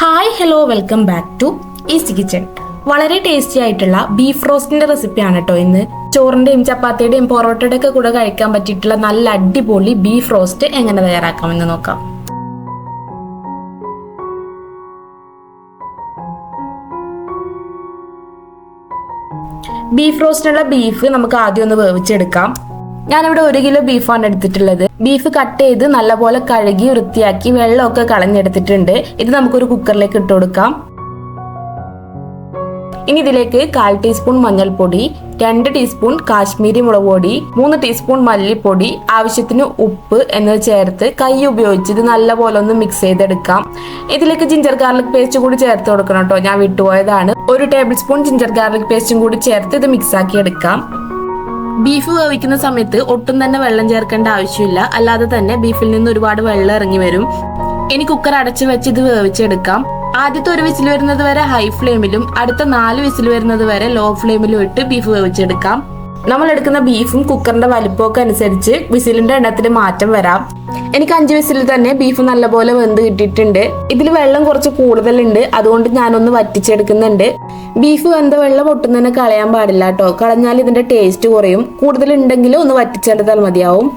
Hi hello welcome back to easy kitchen വളരെ tasty ആയിട്ടുള്ള beef റോസ്റ്റിന്റെ റെസിപ്പിയാണ് കേട്ടോ ഇന്ന്. ചോറിന്റെയും ചപ്പാത്തിയുടെയും പൊറോട്ടയുടെ ഒക്കെ കൂടെ കഴിക്കാൻ പറ്റിയിട്ടുള്ള നല്ല അടിപൊളി ബീഫ് റോസ്റ്റ് എങ്ങനെ തയ്യാറാക്കാമെന്ന് നോക്കാം. ബീഫ് റോസ്റ്റിനുള്ള ബീഫ് നമുക്ക് ആദ്യം ഒന്ന് വേവിച്ചെടുക്കാം. ഞാനിവിടെ ഒരു കിലോ ബീഫാണ് എടുത്തിട്ടുള്ളത്. ബീഫ് കട്ട് ചെയ്ത് നല്ലപോലെ കഴുകി വൃത്തിയാക്കി വെള്ളമൊക്കെ കളഞ്ഞെടുത്തിട്ടുണ്ട്. ഇത് നമുക്കൊരു കുക്കറിലേക്ക് ഇട്ട് കൊടുക്കാം. ഇനി ഇതിലേക്ക് കാൽ ടീസ്പൂൺ മഞ്ഞൾപ്പൊടി രണ്ട് ടീസ്പൂൺ കാശ്മീരി മുളക് പൊടി മൂന്ന് ടീസ്പൂൺ മല്ലിപ്പൊടി ആവശ്യത്തിന് ഉപ്പ് എന്നിവ ചേർത്ത് കൈ ഉപയോഗിച്ച് ഇത് നല്ലപോലെ ഒന്ന് മിക്സ് ചെയ്തെടുക്കാം. ഇതിലേക്ക് ജിഞ്ചർ ഗാർലിക് പേസ്റ്റ് കൂടി ചേർത്ത് കൊടുക്കണം കേട്ടോ. ഞാൻ വിട്ടുപോയതാണ്. ഒരു ടേബിൾ സ്പൂൺ ജിഞ്ചർ ഗാർലിക് പേസ്റ്റും കൂടി ചേർത്ത് ഇത് മിക്സ് ആക്കി എടുക്കാം. ബീഫ് വേവിക്കുന്ന സമയത്ത് ഒട്ടും തന്നെ വെള്ളം ചേർക്കേണ്ട ആവശ്യമില്ല. അല്ലാതെ തന്നെ ബീഫിൽ നിന്ന് ഒരുപാട് വെള്ളം ഇറങ്ങി വരും. ഇനി കുക്കർ അടച്ചു വെച്ച് ഇത് വേവിച്ചെടുക്കാം. ആദ്യത്തെ ഒരു വിസിൽ വരുന്നത് വരെ ഹൈ ഫ്ലെയിമിലും അടുത്ത നാല് വിസിൽ വരുന്നത് വരെ ലോ ഫ്ലെയിമിലും ഇട്ട് ബീഫ് വേവിച്ചെടുക്കാം. നമ്മൾ എടുക്കുന്ന ബീഫും കുക്കറിന്റെ വലുപ്പമൊക്കെ അനുസരിച്ച് വിസിലിന്റെ എണ്ണത്തിൽ മാറ്റം വരാം. എനിക്ക് അഞ്ച് വിസിൽ തന്നെ ബീഫ് നല്ലപോലെ വെന്ത് കിട്ടിയിട്ടുണ്ട്. ഇതിൽ വെള്ളം കുറച്ച് കൂടുതലുണ്ട്. അതുകൊണ്ട് ഞാനൊന്ന് വറ്റിച്ചെടുക്കുന്നുണ്ട്. ബീഫ് വെന്ത വെള്ളം ഒട്ടും തന്നെ കളയാൻ പാടില്ല കേട്ടോ കളഞ്ഞാൽ ഇതിന്റെ ടേസ്റ്റ് കുറയും. കൂടുതൽ ഉണ്ടെങ്കിൽ ഒന്ന് വറ്റിച്ചെടുത്താൽ മതിയാവും.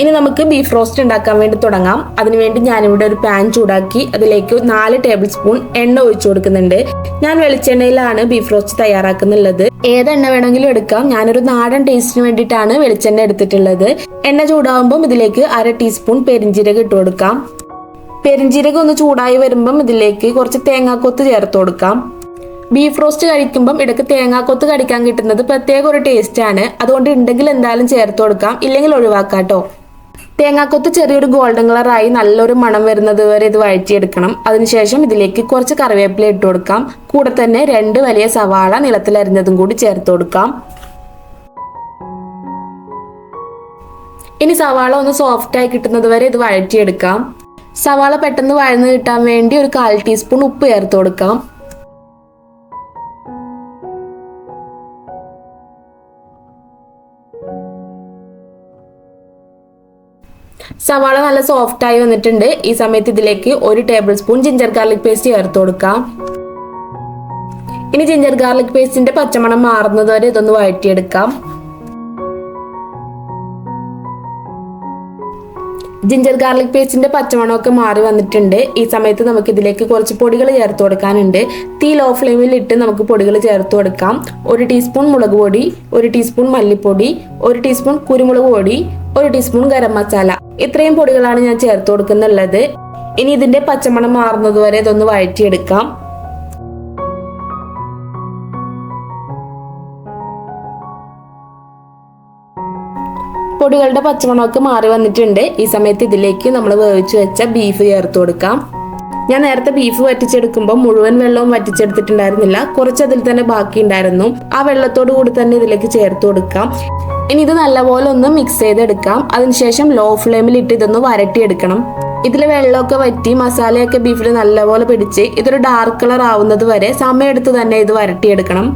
ഇനി നമുക്ക് ബീഫ് റോസ്റ്റ് ഉണ്ടാക്കാൻ വേണ്ടി തുടങ്ങാം. അതിനുവേണ്ടി ഞാനിവിടെ ഒരു പാൻ ചൂടാക്കി അതിലേക്ക് നാല് ടേബിൾ സ്പൂൺ എണ്ണ ഒഴിച്ചു കൊടുക്കുന്നുണ്ട്. ഞാൻ വെളിച്ചെണ്ണയിലാണ് ബീഫ് റോസ്റ്റ് തയ്യാറാക്കുന്നുള്ളത്. ഏത് എണ്ണ വേണമെങ്കിലും എടുക്കാം. ഞാനൊരു നാടൻ ടേസ്റ്റിന് വേണ്ടിയിട്ടാണ് വെളിച്ചെണ്ണ എടുത്തിട്ടുള്ളത്. എണ്ണ ചൂടാകുമ്പോൾ ഇതിലേക്ക് അര ടീസ്പൂൺ പെരിഞ്ചീരകം ഇട്ട് കൊടുക്കാം. പെരിഞ്ചീരകം ഒന്ന് ചൂടായി വരുമ്പം ഇതിലേക്ക് കുറച്ച് തേങ്ങാക്കൊത്ത് ചേർത്ത് കൊടുക്കാം. ബീഫ് റോസ്റ്റ് കഴിക്കുമ്പം ഇടയ്ക്ക് തേങ്ങാക്കൊത്ത് കടിക്കാൻ കിട്ടുന്നത് പ്രത്യേക ഒരു ടേസ്റ്റ് ആണ്. അതുകൊണ്ട് ഉണ്ടെങ്കിൽ എന്തായാലും ചേർത്ത് കൊടുക്കാം. ഇല്ലെങ്കിൽ ഒഴിവാക്കാം കേട്ടോ തേങ്ങാക്കൊത്ത് ചെറിയൊരു ഗോൾഡൻ കളറായി നല്ലൊരു മണം വരുന്നത് വരെ ഇത് വഴറ്റിയെടുക്കണം. അതിനുശേഷം ഇതിലേക്ക് കുറച്ച് കറിവേപ്പില ഇട്ട് കൊടുക്കാം. കൂടെ തന്നെ രണ്ട് വലിയ സവാള നിലത്തിലരിഞ്ഞതും കൂടി ചേർത്ത് കൊടുക്കാം. ഇനി സവാള ഒന്ന് സോഫ്റ്റ് ആയി കിട്ടുന്നത് വരെ ഇത് വഴറ്റിയെടുക്കാം. സവാള പെട്ടെന്ന് വഴന്ന് കിട്ടാൻ വേണ്ടി ഒരു കാൽ ടീസ്പൂൺ ഉപ്പ് ചേർത്ത് കൊടുക്കാം. സവാള നല്ല സോഫ്റ്റ് ആയി വന്നിട്ടുണ്ട്. ഈ സമയത്ത് ഇതിലേക്ക് ഒരു tablespoon ginger garlic paste ചേർത്ത് കൊടുക്കാം. ഇനി ജിഞ്ചർ ഗാർലിക് പേസ്റ്റിന്റെ പച്ചമണം മാറുന്നത് വരെ ഇതൊന്ന് വഴറ്റിയെടുക്കാം. ജിഞ്ചർ ഗാർലിക് പേസ്റ്റിന്റെ പച്ചമണമൊക്കെ മാറി വന്നിട്ടുണ്ട്. ഈ സമയത്ത് നമുക്ക് ഇതിലേക്ക് കുറച്ച് പൊടികൾ ചേർത്ത് കൊടുക്കാനുണ്ട്. തീ ലോ ഫ്ലെയിമിൽ ഇട്ട് നമുക്ക് പൊടികൾ ചേർത്ത് കൊടുക്കാം. ഒരു ടീസ്പൂൺ മുളക് പൊടി ഒരു ടീസ്പൂൺ മല്ലിപ്പൊടി ഒരു ടീസ്പൂൺ കുരുമുളക് പൊടി ഒരു ടീസ്പൂൺ ഗരം മസാല. ഇത്രയും പൊടികളാണ് ഞാൻ ചേർത്ത് കൊടുക്കുന്നുള്ളത്. ഇനി ഇതിന്റെ പച്ചമണം മാറുന്നത് വരെ ഇതൊന്ന് വഴറ്റിയെടുക്കാം. പൊടികളുടെ പച്ചമണമൊക്കെ മാറി വന്നിട്ടുണ്ട്. ഈ സമയത്ത് ഇതിലേക്ക് നമ്മൾ വേവിച്ച് വെച്ച ബീഫ് ചേർത്ത് കൊടുക്കാം. ഞാൻ നേരത്തെ ബീഫ് വറ്റിച്ചെടുക്കുമ്പോൾ മുഴുവൻ വെള്ളവും വറ്റിച്ചെടുത്തിട്ടുണ്ടായിരുന്നില്ല. കുറച്ച് അതിൽ തന്നെ ബാക്കി ഉണ്ടായിരുന്നു ആ വെള്ളത്തോടു കൂടി തന്നെ ഇതിലേക്ക് ചേർത്ത് കൊടുക്കാം. ഇനി ഇത് നല്ലപോലെ ഒന്ന് മിക്സ് ചെയ്തെടുക്കാം. അതിനുശേഷം ലോ ഫ്ലെയിമിൽ ഇട്ട് ഇതൊന്ന് വരട്ടിയെടുക്കണം. ഇതിൽ വെള്ളമൊക്കെ വറ്റി മസാലയൊക്കെ ബീഫിൽ നല്ലപോലെ പിടിച്ച് ഇതൊരു ഡാർക്ക് കളർ ആവുന്നത് വരെ സമയമെടുത്ത് തന്നെ ഇത് വരട്ടിയെടുക്കണം.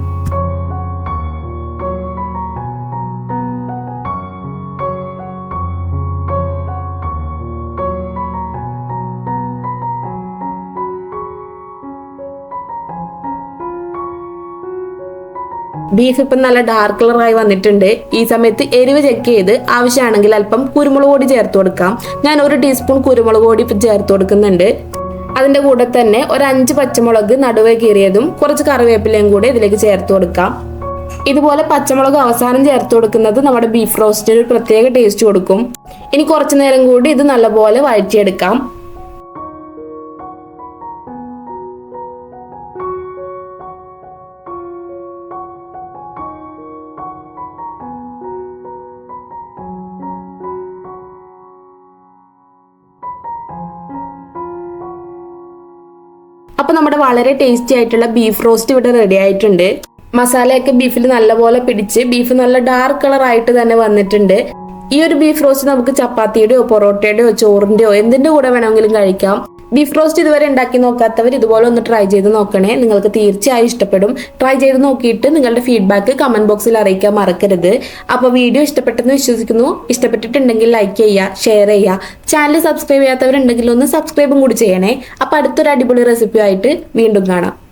ബീഫ് ഇപ്പം നല്ല ഡാർക്ക് കളറായി വന്നിട്ടുണ്ട്. ഈ സമയത്ത് എരിവ് ചെക്ക് ചെയ്ത് ആവശ്യമാണെങ്കിൽ അല്പം കുരുമുളക് പൊടി ചേർത്ത് കൊടുക്കാം. ഞാൻ ഒരു ടീസ്പൂൺ കുരുമുളക് പൊടി ചേർത്ത് കൊടുക്കുന്നുണ്ട്. അതിന്റെ കൂടെ തന്നെ ഒരു അഞ്ച് പച്ചമുളക് നടുവേ കീറിയതും കുറച്ച് കറിവേപ്പിലയും കൂടെ ഇതിലേക്ക് ചേർത്ത് കൊടുക്കാം. ഇതുപോലെ പച്ചമുളക് അവസാനം ചേർത്ത് കൊടുക്കുന്നത് നമ്മുടെ ബീഫ് റോസ്റ്റിന് ഒരു പ്രത്യേക ടേസ്റ്റ് കൊടുക്കും. ഇനി കുറച്ചു നേരം കൂടി ഇത് നല്ലപോലെ വഴറ്റിയെടുക്കാം. അപ്പൊ നമ്മുടെ വളരെ ടേസ്റ്റി ആയിട്ടുള്ള ബീഫ് റോസ്റ്റ് ഇവിടെ റെഡി ആയിട്ടുണ്ട്. മസാലയൊക്കെ ബീഫിൽ നല്ലപോലെ പിടിച്ച് ബീഫ് നല്ല ഡാർക്ക് കളർ ആയിട്ട് തന്നെ വന്നിട്ടുണ്ട്. ഈ ഒരു ബീഫ് റോസ്റ്റ് നമുക്ക് ചപ്പാത്തിയുടെയോ പൊറോട്ടയുടെയോ ചോറിന്റെയോ എന്തിന്റെ കൂടെ വേണമെങ്കിലും കഴിക്കാം. ബീഫ് റോസ്റ്റ് ഇതുവരെ ഉണ്ടാക്കി നോക്കാത്തവർ ഇതുപോലെ ഒന്ന് ട്രൈ ചെയ്ത് നോക്കണേ. നിങ്ങൾക്ക് തീർച്ചയായും ഇഷ്ടപ്പെടും. ട്രൈ ചെയ്ത് നോക്കിയിട്ട് നിങ്ങളുടെ ഫീഡ്ബാക്ക് കമന്റ് ബോക്സിൽ അറിയിക്കാൻ മറക്കരുത്. അപ്പോൾ വീഡിയോ ഇഷ്ടപ്പെട്ടെന്ന് വിശ്വസിക്കുന്നു. ഇഷ്ടപ്പെട്ടിട്ടുണ്ടെങ്കിൽ ലൈക്ക് ചെയ്യുക ഷെയർ ചെയ്യുക. ചാനൽ സബ്സ്ക്രൈബ് ചെയ്യാത്തവരുണ്ടെങ്കിൽ ഒന്ന് സബ്സ്ക്രൈബും കൂടി ചെയ്യണേ. അപ്പോൾ അടുത്തൊരു അടിപൊളി റെസിപ്പി ആയിട്ട് വീണ്ടും കാണാം.